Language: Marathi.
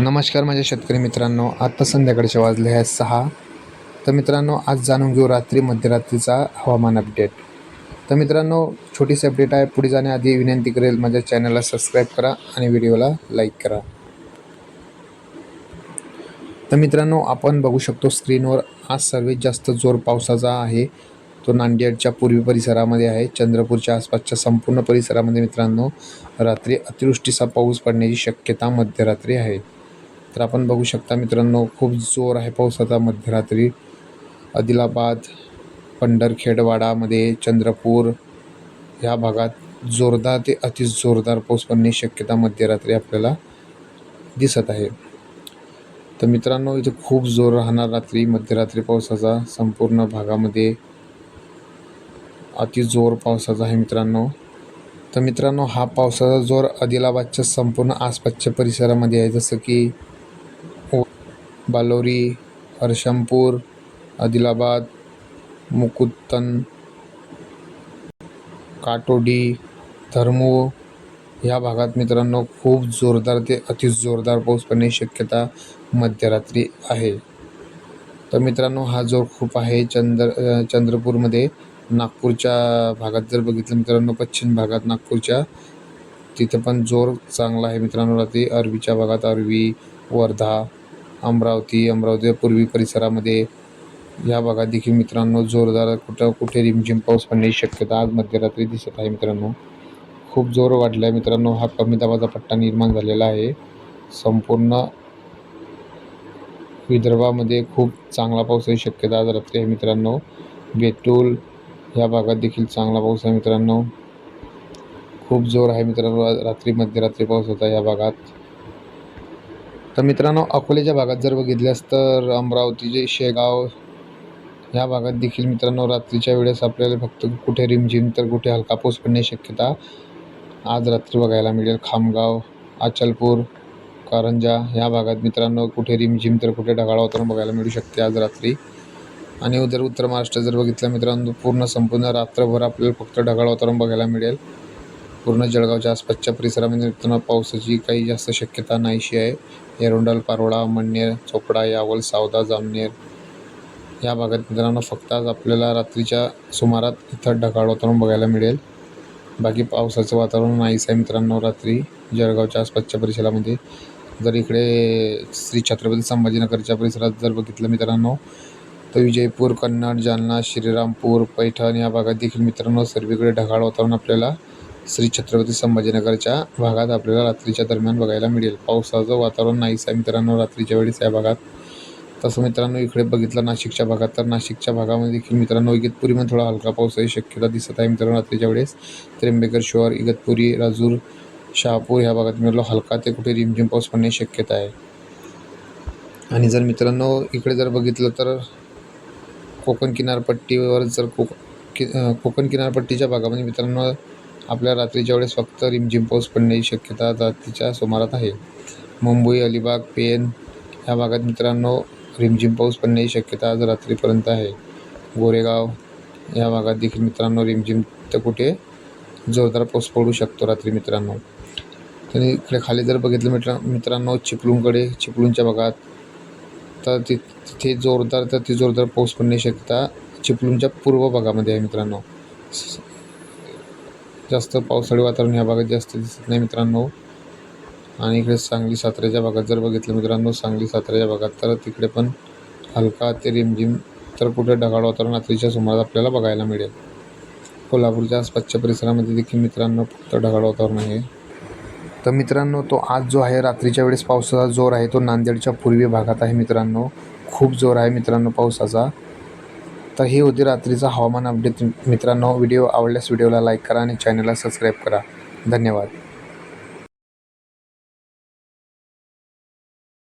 नमस्कार माझ्या शेतकरी मित्रांनो आत्ता संध्याकाळचे वाजले आहेत सहा. तर मित्रांनो आज जाणून घेऊ रात्री मध्यरात्रीचा हवामान अपडेट तर मित्रांनो छोटीशी अपडेट आहे. पुढे जाण्याआधी विनंती करेल माझ्या चॅनलला सबस्क्राईब करा आणि व्हिडिओला लाईक करा. तर मित्रांनो आपण बघू शकतो स्क्रीनवर आज सर्वात जास्त जोर पावसाचा आहे. तो नांदेडच्या पूर्वी परिसरामध्ये आहे. चंद्रपूरच्या आसपासच्या संपूर्ण परिसरामध्ये मित्रांनो रात्री अतिवृष्टीचा पाऊस पडण्याची शक्यता मध्यरात्री आहे. तर आपण बघू शकता मित्रांनो खूप जोर आहे पावसाचा मध्यरात्री. आदिलाबाद पंढरखेडवाडामध्ये चंद्रपूर ह्या भागात जोरदार ते अति जोरदार पाऊस पडण्याची शक्यता मध्यरात्री आपल्याला दिसत आहे. तर मित्रांनो इथे खूप जोर राहणार रात्री मध्यरात्री पावसाचा संपूर्ण भागामध्ये अति जोर पावसाचा आहे मित्रांनो. तर मित्रांनो हा पावसाचा जोर आदिलाबादच्या संपूर्ण आसपासच्या परिसरामध्ये आहे. जसं की बालोरी हर्षमपूर आदिलाबाद मुकुत्तन काटोडी धर्मू ह्या भागात मित्रांनो खूप जोरदार ते अति जोरदार पाऊस पडण्याची शक्यता मध्यरात्री आहे. तर मित्रांनो हा जोर खूप आहे. चंद्र चंद्रपूरमध्ये नागपूरच्या भागात जर बघितलं मित्रांनो पश्चिम भागात नागपूरच्या तिथं पण जोर चांगला आहे मित्रांनो. रात्री अरवीच्या भागात अरवी वर्धा अमरावती अमरावती पूर्वी परिसरामध्ये या भागात देखील मित्रांनो जोरदार कुठं कुठे रिमझिम पाऊस पडण्याची शक्यता आज मध्यरात्री दिसत आहे मित्रांनो. खूप जोर वाढला आहे मित्रांनो हा कमी दाबाचा पट्टा निर्माण झालेला आहे. संपूर्ण विदर्भामध्ये खूप चांगला पावसाची शक्यता आज रात्री आहे मित्रांनो. बेतूल या भागात देखील चांगला पाऊस आहे मित्रांनो. खूप जोर आहे मित्रांनो रात्री मध्यरात्री पाऊस होता या भागात. तर मित्रांनो अकोल्याच्या भागात जर बघितल्यास तर अमरावतीचे शेगाव ह्या भागात देखील मित्रांनो रात्रीच्या वेळेस आपल्याला फक्त कुठे रिमझिम तर कुठे हलका पाऊस पडण्याची शक्यता आज रात्री बघायला मिळेल. खामगाव अचलपूर कारंजा ह्या भागात मित्रांनो कुठे रिमझिम तर कुठे ढगाळ वातावरण बघायला मिळू शकते आज रात्री. आणि उदर उत्तर महाराष्ट्र जर बघितलं मित्रांनो पूर्ण संपूर्ण रात्रभर आपल्याला फक्त ढगाळ वातावरण बघायला मिळेल. पूर्ण जळगावच्या आसपासच्या परिसरामध्ये मित्रांनो पावसाची काही जास्त शक्यता नाहीशी आहे. एरोंडल पारोळा मणनेर चोपडा यावल सावदा जामनेर या भागात मित्रांनो फक्त आज आपल्याला रात्रीच्या सुमारात इथं ढगाळ वातावरण बघायला मिळेल. बाकी पावसाचं वातावरण नाहीच आहे मित्रांनो रात्री जळगावच्या आसपासच्या परिसरामध्ये. जर इकडे श्री छत्रपती संभाजीनगरच्या परिसरात जर बघितलं मित्रांनो तर विजयपूर कन्नड जालना श्रीरामपूर पैठण या भागात देखील मित्रांनो सर्वीकडे ढगाळ वातावरण आपल्याला श्री छत्रपती संभाजीनगरच्या भागात आपल्याला रात्रीच्या दरम्यान बघायला मिळेल. पावसाचं वातावरण नाहीच आहे मित्रांनो रात्रीच्या वेळेस या भागात. तसं मित्रांनो इकडे बघितलं नाशिकच्या भागात तर नाशिकच्या भागामध्ये देखील मित्रांनो इगतपुरीमध्ये थोडा हलका पावसाची शक्यता दिसत आहे मित्रांनो रात्रीच्या वेळेस. त्र्यंबेकर शहर इगतपुरी राजूर शहापूर ह्या भागात मित्रांनो हलका ते कुठे रिमझिम पाऊस पडण्याची शक्यता आहे. आणि जर मित्रांनो इकडे जर बघितलं तर कोकण किनारपट्टीवर जर कोक कि कोकण किनारपट्टीच्या भागामध्ये मित्रांनो आपल्या रात्रीच्या वेळेस फक्त रिमझिम पाऊस पडण्याची शक्यता रात्रीच्या सुमारात आहे. मुंबई अलिबाग पेन ह्या भागात मित्रांनो रिमझिम पाऊस पडण्याची शक्यता आज रात्रीपर्यंत आहे. गोरेगाव या भागात देखील मित्रांनो रिमझिम तर कुठे? जोरदार पाऊस पडू शकतो रात्री मित्रांनो. तर इकडे खाली जर बघितलं मित्र मित्रांनो चिपळूणकडे चिपळूणच्या भागात तर ति तिथे जोरदार तर ती जोरदार पाऊस पडण्याची शक्यता चिपळूणच्या पूर्व भागामध्ये आहे मित्रांनो. जास्त पावसाळी वातावरण ह्या भागात जास्त दिसत नाही मित्रांनो. आणि इकडे सांगली साताऱ्याच्या भागात जर बघितलं मित्रांनो सांगली साताऱ्याच्या भागात तर तिकडे पण हलका ते रिमझिम तर कुठे ढगाळ वातावरण रात्रीच्या सुमारास आपल्याला बघायला मिळेल. कोल्हापूरच्या आसपासच्या परिसरामध्ये देखील मित्रांनो फक्त ढगाळ वातावरण आहे. तर मित्रांनो तो आज जो आहे रात्रीच्या वेळेस पावसाचा जोर आहे तो नांदेडच्या पूर्वी भागात आहे मित्रांनो. खूप जोर आहे मित्रांनो पावसाचा. तर ही होती रात्रीचा हवामान अपडेट. मित्रांनो व्हिडिओ आवडल्यास व्हिडिओला लाईक करा आणि चॅनलला सबस्क्राईब करा. धन्यवाद.